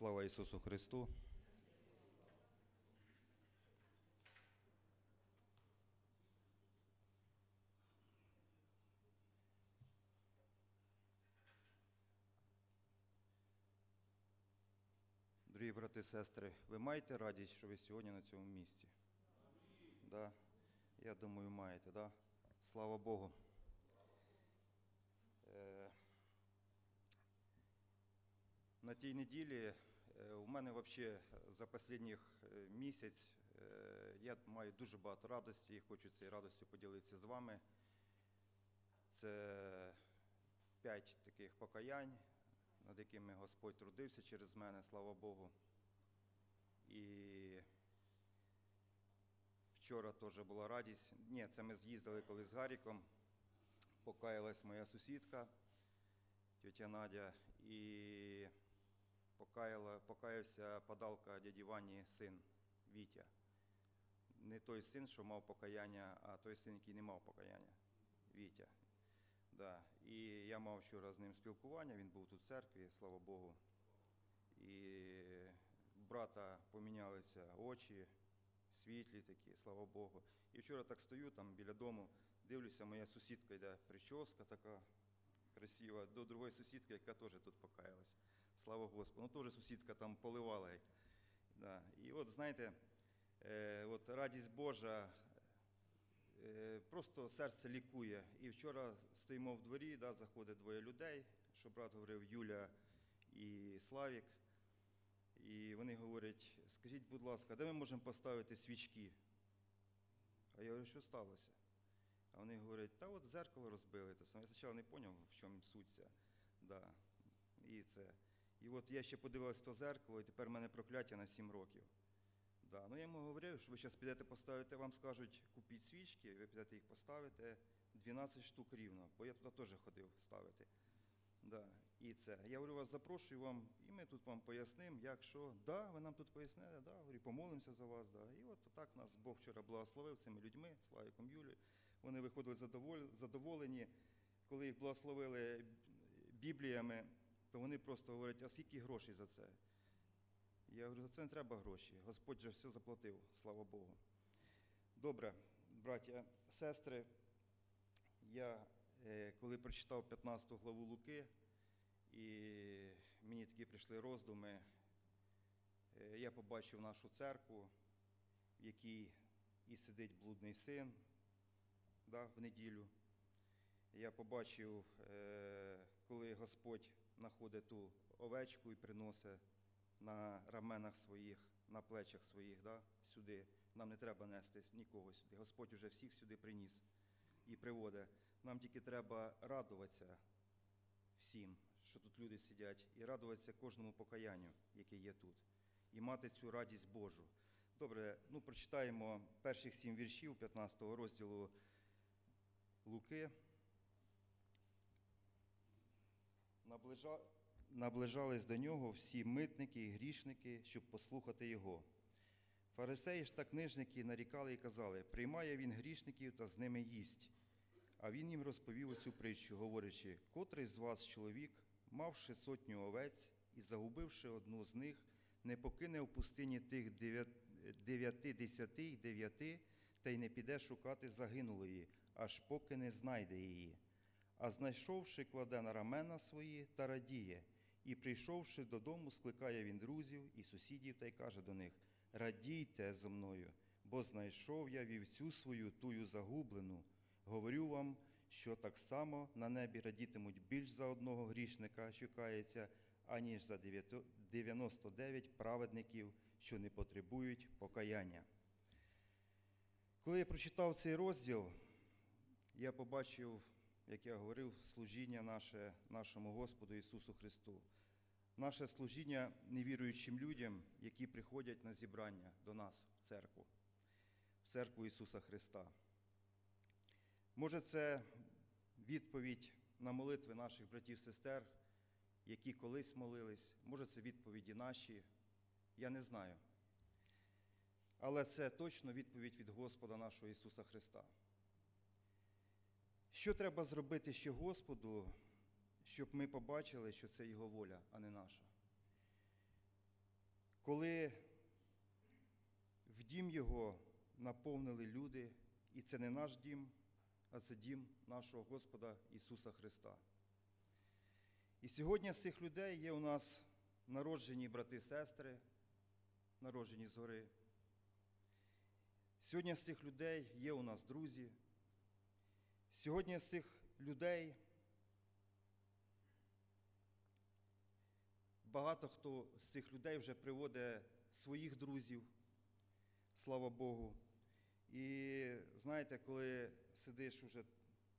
Слава Ісусу Христу! Дорогі брати і сестри, ви маєте радість, що ви сьогодні на цьому місці? Да? Я думаю, маєте, да? Слава Богу. Е, на тій неділі у мене взагалі за останніх місяць е, я маю дуже багато радості і хочу цією радістю поділитися з вами. Це п'ять таких покаянь, над якими Господь трудився через мене, слава Богу. І вчора теж була радість. Ні, це ми з'їздили коли з Гаріком. Покаялась моя сусідка, тетя Надя, і покаяла, покаявся подалка дяді Вані син Вітя. Не той син, що мав покаяння, а той син, який не мав покаяння. Вітя. Да. І я мав вчора з ним спілкування, він був тут в церкві, слава Богу. І брата помінялися очі, світлі такі, слава Богу. І вчора так стою там біля дому, дивлюся, моя сусідка йде, прическа така красива, до другої сусідки, яка теж тут покаялась. Слава Господу. Ну, теж сусідка там поливала. Да. І от, знаєте, е, от радість Божа, Е, Просто серце лікує. І вчора стоїмо в дворі, да, заходить двоє людей, що брат говорив Юля і Славік. І вони говорять: скажіть, будь ласка, де ми можемо поставити свічки? А я говорю, що сталося? А вони говорять, та от зеркало розбили. Я спочатку не зрозумів, в чому суть ця. Да. І, це. І от я ще подивився то зеркало, і тепер в мене прокляття на 7 років. Да. Ну, я йому говорив, що ви зараз підете поставити, вам скажуть, купіть свічки, ви підете їх поставите 12 штук рівно, бо я туди теж ходив ставити. Да. І це. Я говорю, вас запрошую вам, і ми тут вам пояснимо, як що. Да, ви нам тут пояснили, да, говорю, помолимося за вас. Да. І от так нас Бог вчора благословив цими людьми, Славіком Юлією. Вони виходили задоволені. Коли їх благословили бібліями, то вони просто говорять, а скільки грошей за це? Я говорю, за це не треба гроші. Господь вже все заплатив, слава Богу. Добре, браття, сестри, я е, коли прочитав 15 главу Луки, і мені такі прийшли роздуми, е, я побачив нашу церкву, в якій і сидить блудний син да, в неділю. Я побачив, е, коли Господь знаходить ту овечку і приносить на раменах своїх, на плечах своїх да, сюди. Нам не треба нести нікого сюди. Господь уже всіх сюди приніс і приводить. Нам тільки треба радуватися всім, що тут люди сидять, і радуватися кожному покаянню, яке є тут, і мати цю радість Божу. Добре, ну прочитаємо перших сім віршів 15 розділу Луки. Наближа... Наближались до нього всі митники і грішники, щоб послухати його. Фарисеї ж та книжники нарікали і казали, приймає він грішників та з ними їсть. А він їм розповів оцю притчу, говорячи, котрий з вас чоловік, мавши сотню овець і загубивши одну з них, не покине в пустині тих дев'ят- дев'яти десяти й дев'яти, та й не піде шукати загинулої, аж поки не знайде її. А знайшовши, кладе на рамена свої та радіє, і прийшовши додому, скликає він друзів і сусідів та й каже до них: Радійте зо мною, бо знайшов я вівцю свою тую загублену. Говорю вам, що так само на небі радітимуть більш за одного грішника, що кається, аніж за 99 праведників, що не потребують покаяння. Коли я прочитав цей розділ, я побачив, як я говорив, служіння наше нашому Господу Ісусу Христу, наше служіння невіруючим людям, які приходять на зібрання до нас в церкву, в церкву Ісуса Христа. Може, це відповідь на молитви наших братів сестер, які колись молились, може, це відповіді наші, я не знаю. Але це точно відповідь від Господа нашого Ісуса Христа. Що треба зробити ще Господу, щоб ми побачили, що це Його воля, а не наша? коли в дім його наповнили люди, і це не наш дім, а це дім нашого Господа Ісуса Христа. І сьогодні з цих людей є у нас народжені брати і сестри, народжені згори. Сьогодні з цих людей є у нас друзі. Сьогодні з цих людей багато хто з цих людей вже приводить своїх друзів, слава Богу. І знаєте, коли сидиш уже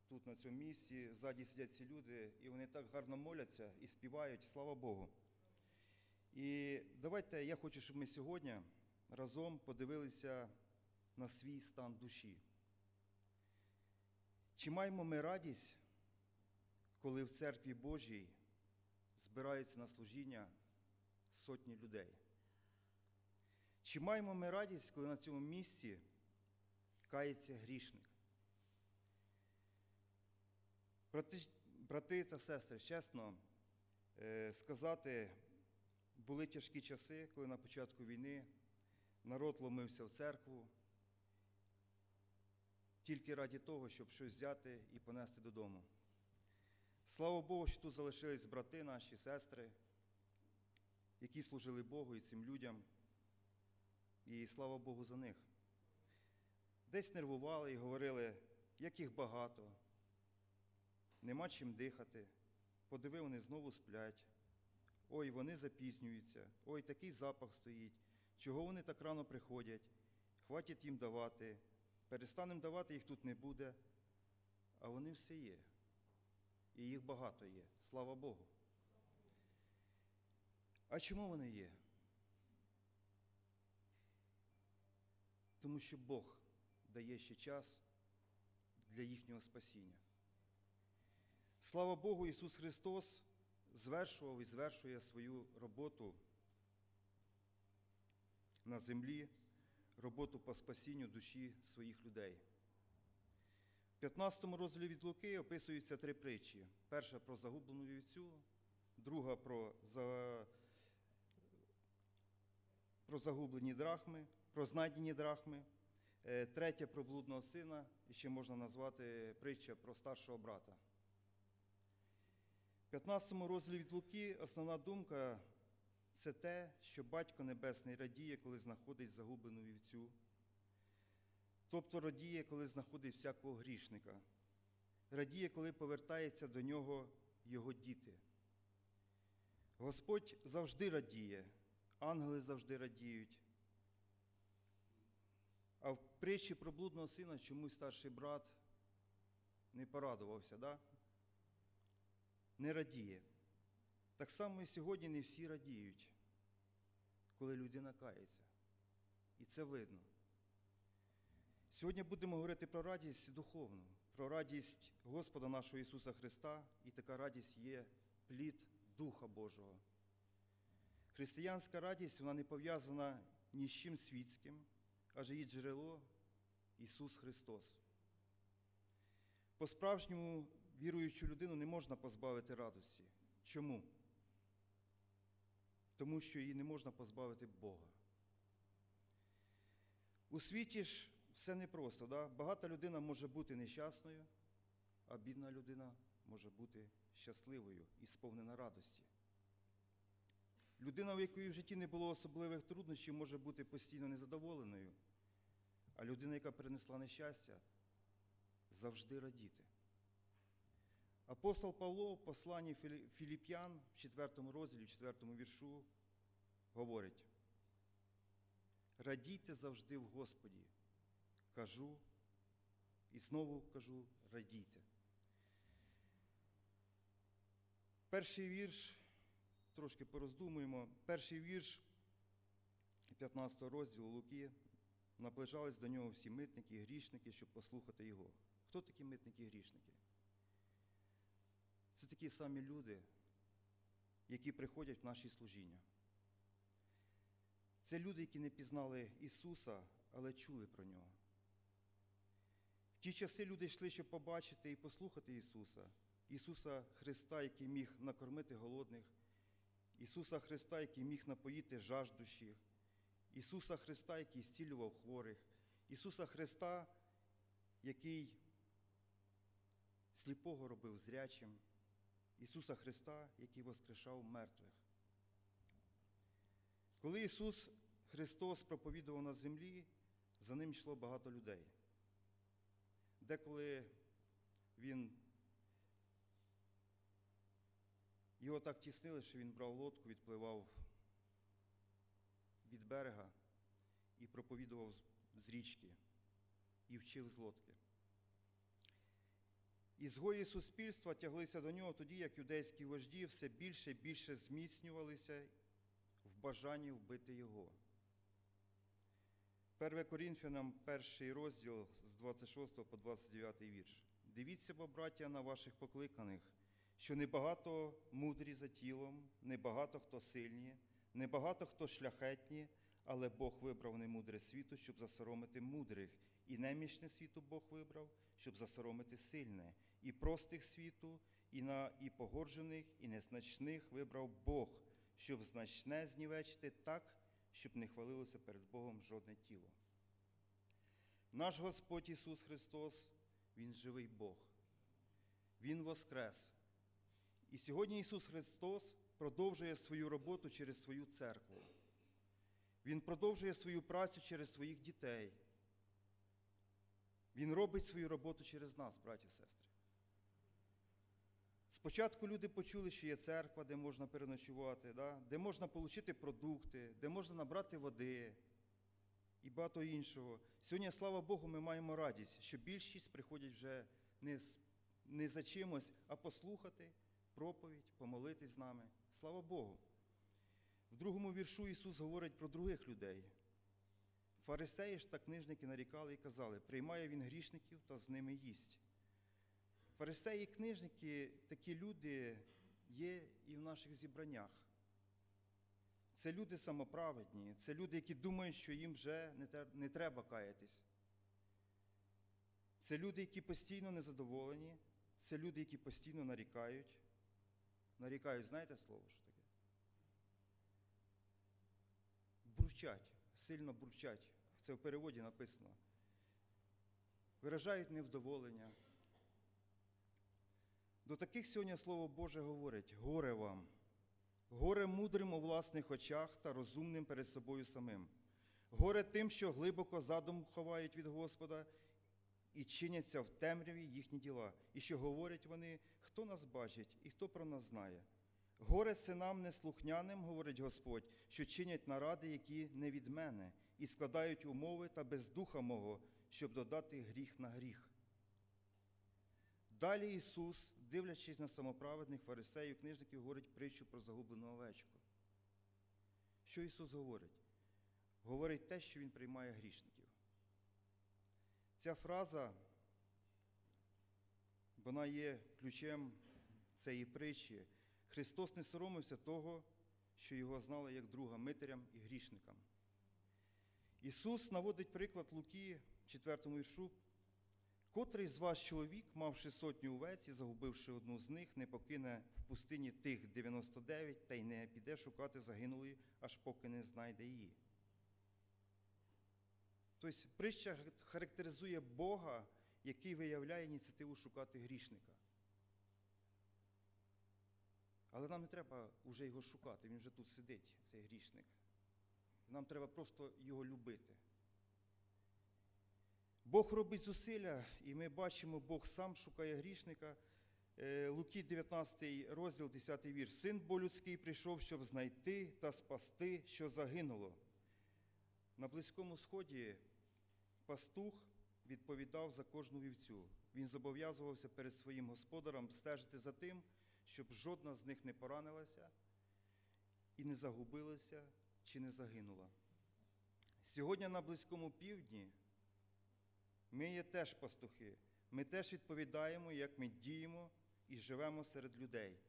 тут на цьому місці, ззаді сидять ці люди, і вони так гарно моляться і співають, слава Богу. І давайте я хочу, щоб ми сьогодні разом подивилися на свій стан душі. Чи маємо ми радість, коли в церкві Божій збираються на служіння сотні людей? Чи маємо ми радість, коли на цьому місці кається грішник? Брати, брати та сестри, чесно е, сказати, були тяжкі часи, коли на початку війни народ ломився в церкву тільки раді того, щоб щось взяти і понести додому. Слава Богу, що тут залишились брати наші, сестри, які служили Богу і цим людям. І слава Богу за них. Десь нервували і говорили, як їх багато, нема чим дихати. Подиви, вони знову сплять. Ой, вони запізнюються, ой, такий запах стоїть. Чого вони так рано приходять? Хватить їм давати. Перестанемо давати, їх тут не буде. А вони все є. І їх багато є. Слава Богу. А чому вони є? Тому що Бог дає ще час для їхнього спасіння. Слава Богу, Ісус Христос звершував і звершує свою роботу на землі, роботу по спасінню душі своїх людей. В 15 розділі від Луки описуються три притчі: перша про загублену вівцю, друга про, за... про загублені драхми, про знайдені драхми, е, третя про блудного сина, і ще можна назвати притча про старшого брата. В 15 розділі від Луки основна думка це те, що Батько Небесний радіє, коли знаходить загублену вівцю. Тобто радіє, коли знаходить всякого грішника, радіє, коли повертається до нього його діти. Господь завжди радіє, ангели завжди радіють. А в притчі про блудного сина чомусь старший брат не порадувався, да? не радіє. Так само і сьогодні не всі радіють, коли людина кається. І це видно. Сьогодні будемо говорити про радість духовну, про радість Господа нашого Ісуса Христа, і така радість є плід Духа Божого. Християнська радість вона не пов'язана ні з чим світським, аж її джерело Ісус Христос. По-справжньому віруючу людину не можна позбавити радості. Чому? Тому що її не можна позбавити Бога. У світі ж все непросто. Да? Багата людина може бути нещасною, а бідна людина може бути щасливою і сповнена радості. Людина, у якої в житті не було особливих труднощів, може бути постійно незадоволеною, а людина, яка перенесла нещастя, завжди радіти. Апостол Павло в посланні Філіп'ян в 4 розділі, в 4 віршу говорить: радійте завжди в Господі. Кажу і знову кажу, радійте. Перший вірш, трошки пороздумуємо, перший вірш 15 розділу Луки, наближались до нього всі митники і грішники, щоб послухати його. Хто такі митники і грішники? Це такі самі люди, які приходять в наші служіння. Це люди, які не пізнали Ісуса, але чули про Нього. В ті часи люди йшли, щоб побачити і послухати Ісуса, Ісуса Христа, який міг накормити голодних. Ісуса Христа, який міг напоїти жаждущих, Ісуса Христа, який зцілював хворих, Ісуса Христа, який сліпого робив зрячим, Ісуса Христа, який воскрешав мертвих. Коли Ісус Христос проповідував на землі, за ним йшло багато людей. Деколи Він його так тіснили, що він брав лодку, відпливав від берега і проповідував з- річки, і вчив з лодки. Ізгої суспільства тяглися до нього тоді, як юдейські вожді все більше і більше зміцнювалися в бажанні вбити його. 1 Корінфянам, перший розділ з 26 по 29 вірш. Дивіться, бо, браття, на ваших покликаних, що небагато мудрі за тілом, небагато хто сильні, небагато хто шляхетні, але Бог вибрав немудре світу, щоб засоромити мудрих, і немічне світу Бог вибрав, щоб засоромити сильне, і простих світу, і на і погорджених, і незначних вибрав Бог, щоб значне знівечити так, щоб не хвалилося перед Богом жодне тіло. Наш Господь Ісус Христос, Він живий Бог. Він воскрес. І сьогодні Ісус Христос продовжує свою роботу через свою церкву. Він продовжує свою працю через своїх дітей. Він робить свою роботу через нас, браті і сестри. Спочатку люди почули, що є церква, де можна переночувати, да? де можна отримати продукти, де можна набрати води і багато іншого. Сьогодні, слава Богу, ми маємо радість, що більшість приходять вже не, не за чимось, а послухати проповідь, помолитись з нами. Слава Богу. В другому віршу Ісус говорить про других людей. Фарисеї ж та книжники нарікали і казали, приймає він грішників та з ними їсть. Фарисеї книжники, такі люди є і в наших зібраннях. Це люди самоправедні, це люди, які думають, що їм вже не треба каятись. Це люди, які постійно незадоволені, це люди, які постійно нарікають. Нарікають, знаєте слово, що таке? Бурчать, сильно бурчать. Це в переводі написано. Виражають невдоволення. До таких сьогодні Слово Боже говорить: горе вам, горе мудрим у власних очах та розумним перед собою самим. Горе тим, що глибоко задум ховають від Господа і чиняться в темряві їхні діла, і що говорять вони, хто нас бачить і хто про нас знає. Горе синам неслухняним, говорить Господь, що чинять наради, які не від мене, і складають умови та без духа мого, щоб додати гріх на гріх. Далі Ісус, дивлячись на самоправедних фарисеїв, книжників, говорить притчу про загублену овечку. Що Ісус говорить? Говорить те, що Він приймає грішників. Ця фраза, вона є ключем цієї притчі. Христос не соромився того, що його знали як друга митарям і грішникам. Ісус наводить приклад Луки, 4 віршу, котрий з вас чоловік, мавши сотню овець і загубивши одну з них, не покине в пустині тих 99 та й не піде шукати загинулої, аж поки не знайде її. Тобто притча характеризує Бога, який виявляє ініціативу шукати грішника. Але нам не треба вже його шукати, він вже тут сидить, цей грішник. Нам треба просто його любити. Бог робить зусилля, і ми бачимо, Бог сам шукає грішника. Е, Луки 19 розділ, 10 вірш. Син бо людський прийшов, щоб знайти та спасти, що загинуло. На Близькому Сході пастух відповідав за кожну вівцю. Він зобов'язувався перед своїм господарем стежити за тим, щоб жодна з них не поранилася і не загубилася чи не загинула. Сьогодні на Близькому півдні ми є теж пастухи. Ми теж відповідаємо, як ми діємо і живемо серед людей.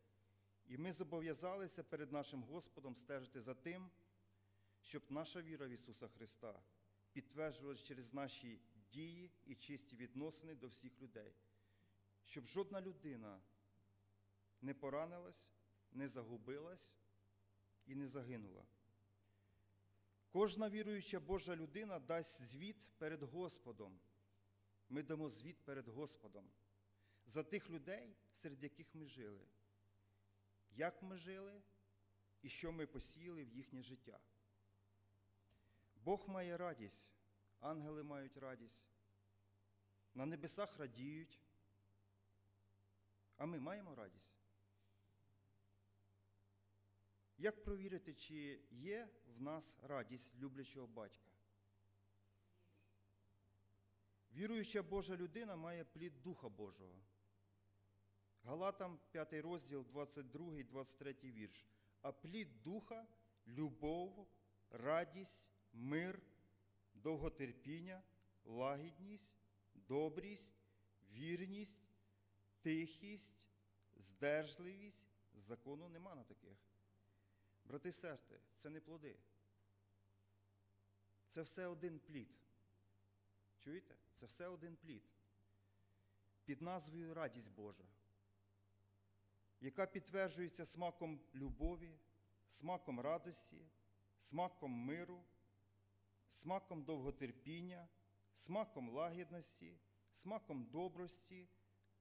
І ми зобов'язалися перед нашим Господом стежити за тим, щоб наша віра в Ісуса Христа підтверджувалась через наші дії і чисті відносини до всіх людей, щоб жодна людина не поранилась, не загубилась і не загинула. Кожна віруюча Божа людина дасть звіт перед Господом. Ми дамо звіт перед Господом за тих людей, серед яких ми жили. Як ми жили і що ми посіяли в їхнє життя. Бог має радість, ангели мають радість, на небесах радіють. А ми маємо радість? Як провірити, чи є в нас радість люблячого батька? Віруюча Божа людина має плід Духа Божого. Галатам 5 розділ, 22, 23 вірш. А плід Духа любов, радість, мир, довготерпіння, лагідність, добрість, вірність, тихість, здержливість. Закону нема на таких. Брати і сестри, це не плоди. Це все один плід. Чуєте? Це все один плід. Під назвою Радість Божа, яка підтверджується смаком любові, смаком радості, смаком миру, смаком довготерпіння, смаком лагідності, смаком добрості,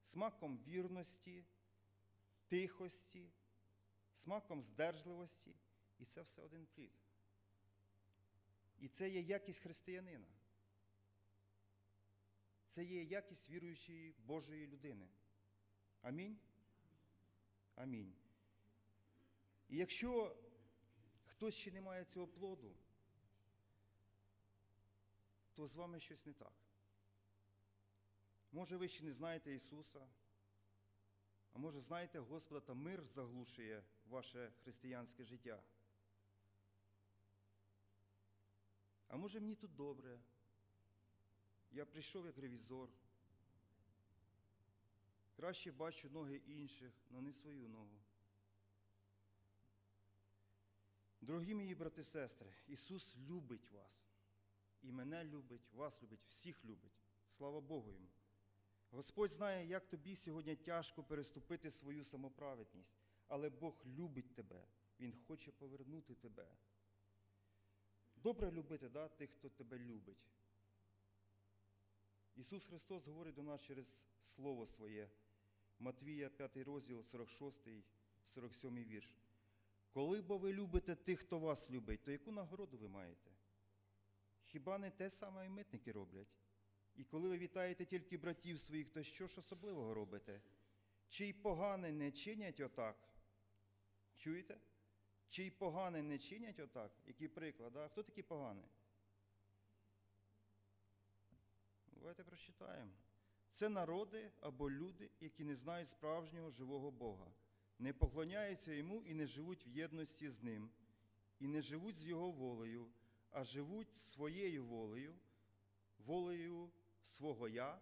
смаком вірності, тихості, смаком здержливості. І це все один плід. І це є якість християнина. Це є якість віруючої Божої людини. Амінь. Амінь. І якщо хтось ще не має цього плоду, то з вами щось не так. Може, ви ще не знаєте Ісуса, а може, знаєте Господа, та мир заглушує ваше християнське життя. А може мені тут добре? Я прийшов як ревізор. Краще бачу ноги інших, але не свою ногу. Дорогі мої брати і сестри, Ісус любить вас. І мене любить, вас любить, всіх любить. Слава Богу йому. Господь знає, як тобі сьогодні тяжко переступити свою самоправедність, але Бог любить тебе, Він хоче повернути тебе. Добре любити да, тих, хто тебе любить. Ісус Христос говорить до нас через Слово Своє, Матвія 5 розділ, 46, 47 вірш. Коли бо ви любите тих, хто вас любить, то яку нагороду ви маєте? Хіба не те саме і митники роблять? І коли ви вітаєте тільки братів своїх, то що ж особливого робите? Чи й погане не чинять отак? Чуєте? Чи й погане не чинять отак? Який приклад? А? Хто такі погані? Давайте прочитаємо. Це народи або люди, які не знають справжнього живого Бога, не поклоняються йому і не живуть в єдності з ним, і не живуть з його волею, а живуть своєю волею, волею свого я,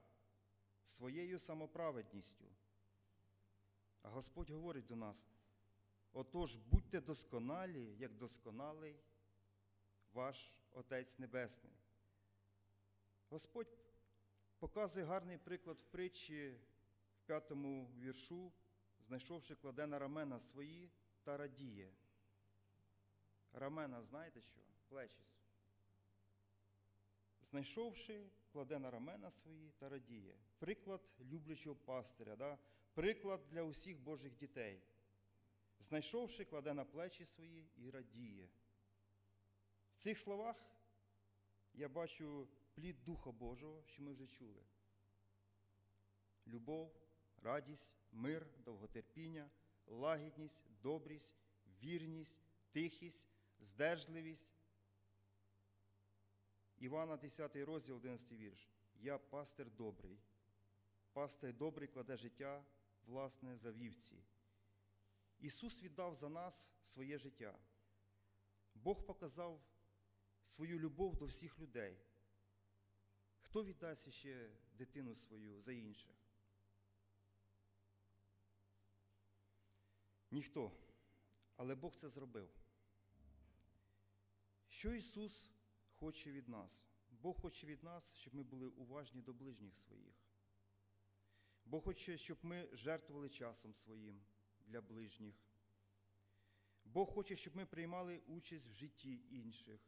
своєю самоправедністю. А Господь говорить до нас: отож, будьте досконалі, як досконалий ваш Отець Небесний. Господь показує гарний приклад в притчі в п'ятому віршу, знайшовши кладе на рамена свої та радіє. Рамена, знаєте що? Плечі. Знайшовши, кладе на рамена свої та радіє. Приклад люблячого пастиря, да? приклад для усіх Божих дітей. Знайшовши, кладе на плечі свої і радіє. В цих словах я бачу плід Духа Божого, що ми вже чули. Любов, радість, мир, довготерпіння, лагідність, добрість, вірність, тихість, здержливість. Івана 10 розділ, 11 вірш. Я пастир добрий. Пастир добрий кладе життя, власне, за вівці. Ісус віддав за нас своє життя. Бог показав свою любов до всіх людей. Хто віддасть ще дитину свою за інших? Ніхто. Але Бог це зробив. Що Ісус хоче від нас? Бог хоче від нас, щоб ми були уважні до ближніх своїх. Бог хоче, щоб ми жертвували часом своїм для ближніх. Бог хоче, щоб ми приймали участь в житті інших.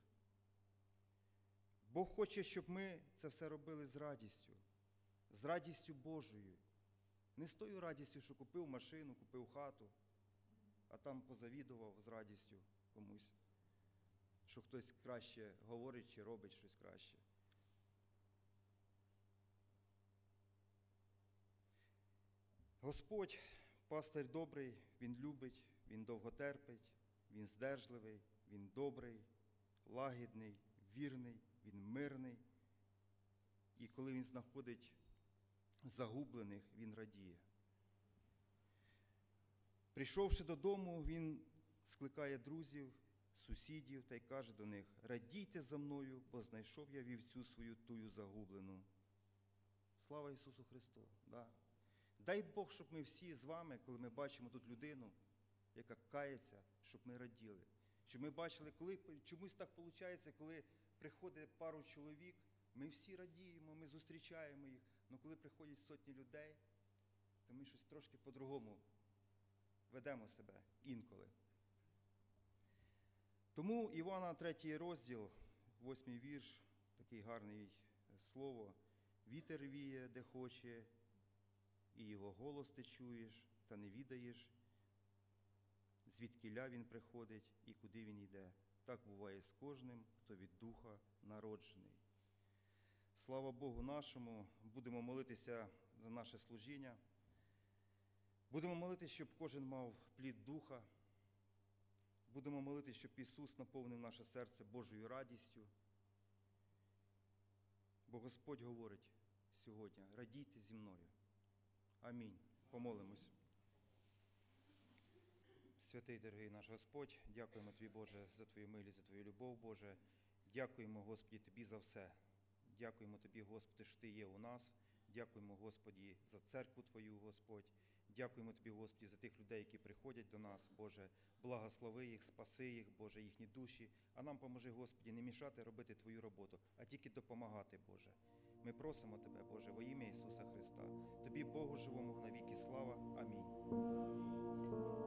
Бог хоче, щоб ми це все робили з радістю, з радістю Божою. Не з тою радістю, що купив машину, купив хату, а там позавідував з радістю комусь, що хтось краще говорить чи робить щось краще. Господь, пастир добрий, Він любить, Він довготерпить, Він здержливий, Він добрий, лагідний, вірний, Він мирний. І коли Він знаходить загублених, Він радіє. Прийшовши додому, Він скликає друзів, сусідів та й каже до них: Радійте за мною, бо знайшов я вівцю свою тую загублену. Слава Ісусу Христу! Да. Дай Бог, щоб ми всі з вами, коли ми бачимо тут людину, яка кається, щоб ми раділи. Щоб ми бачили, коли чомусь так виходить, коли приходить пару чоловік, ми всі радіємо, ми зустрічаємо їх. Але коли приходять сотні людей, то ми щось трошки по-другому ведемо себе інколи. Тому Івана, третій розділ, восьмий вірш, такий гарний слово. Вітер віє, де хоче, і його голос ти чуєш, та не відаєш, звідкиля він приходить і куди він йде. Так буває з кожним, хто від духа народжений. Слава Богу нашому, будемо молитися за наше служіння. Будемо молитися, щоб кожен мав плід духа. Будемо молитися, щоб Ісус наповнив наше серце Божою радістю. Бо Господь говорить сьогодні: радійте зі мною. Амінь. Помолимось. Святий дорогий наш Господь, дякуємо Тобі, Боже, за Твою милість, за Твою любов, Боже. Дякуємо, Господі, Тобі за все. Дякуємо Тобі, Господи, що Ти є у нас. Дякуємо, Господі, за церкву Твою, Господь. Дякуємо Тобі, Господі, за тих людей, які приходять до нас, Боже. Благослови їх, спаси їх, Боже, їхні душі. А нам поможи, Господі, не мішати робити Твою роботу, а тільки допомагати, Боже. Ми просимо Тебе, Боже, во ім'я Ісуса Христа. Тобі, Богу живому, навіки слава. Амінь.